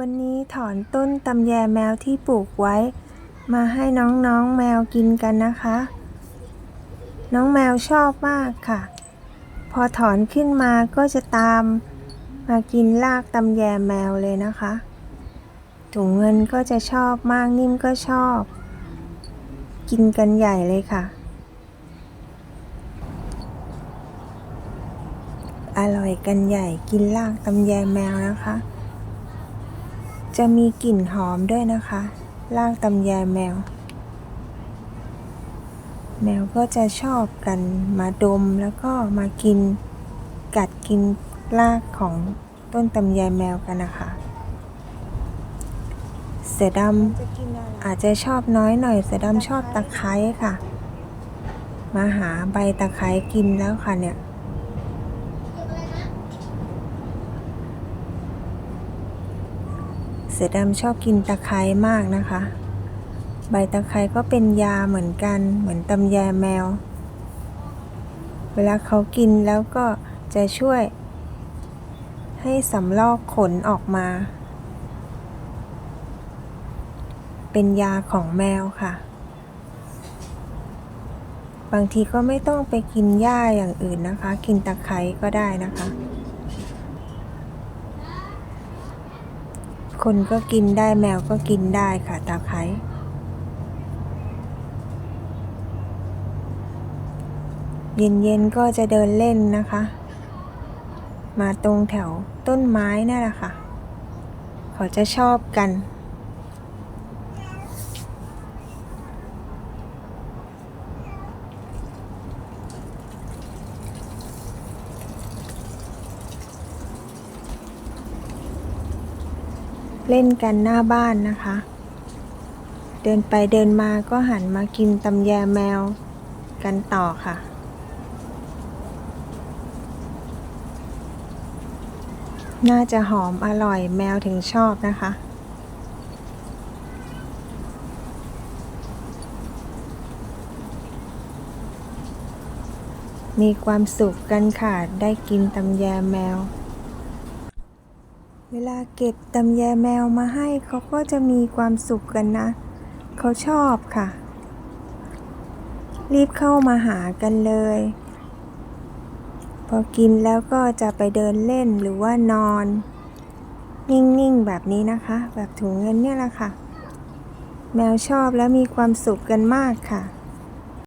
วันนี้ถอนต้นตำแยแมวที่ปลูกไว้ มาให้น้องๆแมวกินกันนะคะ น้องแมวชอบมากค่ะ พอถอนขึ้นมาก็จะตามมากินรากตำแยแมวเลยนะคะถุงเงินก็จะชอบมากนิ่มก็ชอบ กินกันใหญ่เลยค่ะ อร่อยกันใหญ่กินรากตำแยแมวนะคะ จะมีกลิ่นหอมด้วยนะคะรากตำแยแมว แมวก็จะชอบกันมาดมแล้วก็มากิน กัดกินรากของต้นตำแยแมวกันนะคะเสือดำอาจจะชอบน้อยหน่อย เสือดำชอบตะไคร้ค่ะ มาหาใบตะไคร้กินแล้วค่ะเนี่ย เสือดำชอบกินตะไคร้มากนะคะ ใบตะไคร้ก็เป็นยาเหมือนกันเหมือนตำแยแมว เวลาเขากินแล้วก็จะช่วย ให้สำลอกขนออกมา เป็นยาของแมวค่ะ บางทีก็ไม่ต้องไปกินหญ้าอย่างอื่นนะคะ กินตะไคร้ก็ได้นะคะ คนก็กินได้แมวก็กินได้ค่ะตาไคร้เย็นๆก็จะเดินเล่นนะคะ มาตรงแถวต้นไม้นั่นแหละค่ะ เขาจะชอบกัน เล่นกันหน้าบ้านนะคะ เดินไปเดินมาก็หันมากินตำแยแมวกันต่อค่ะ น่าจะหอมอร่อยแมวถึงชอบนะคะมีความสุขกันค่ะ ได้กินตำแยแมว เวลาเก็บตำแยแมวมาให้เขาก็จะมีความสุขกันนะ เขาชอบค่ะ รีบเข้ามาหากันเลย พอกินแล้วก็จะไปเดินเล่นหรือว่านอน นิ่งๆ แบบนี้นะคะ แบบถุงเงินเนี่ยแหละค่ะ แมวชอบและมีความสุขกันมากค่ะ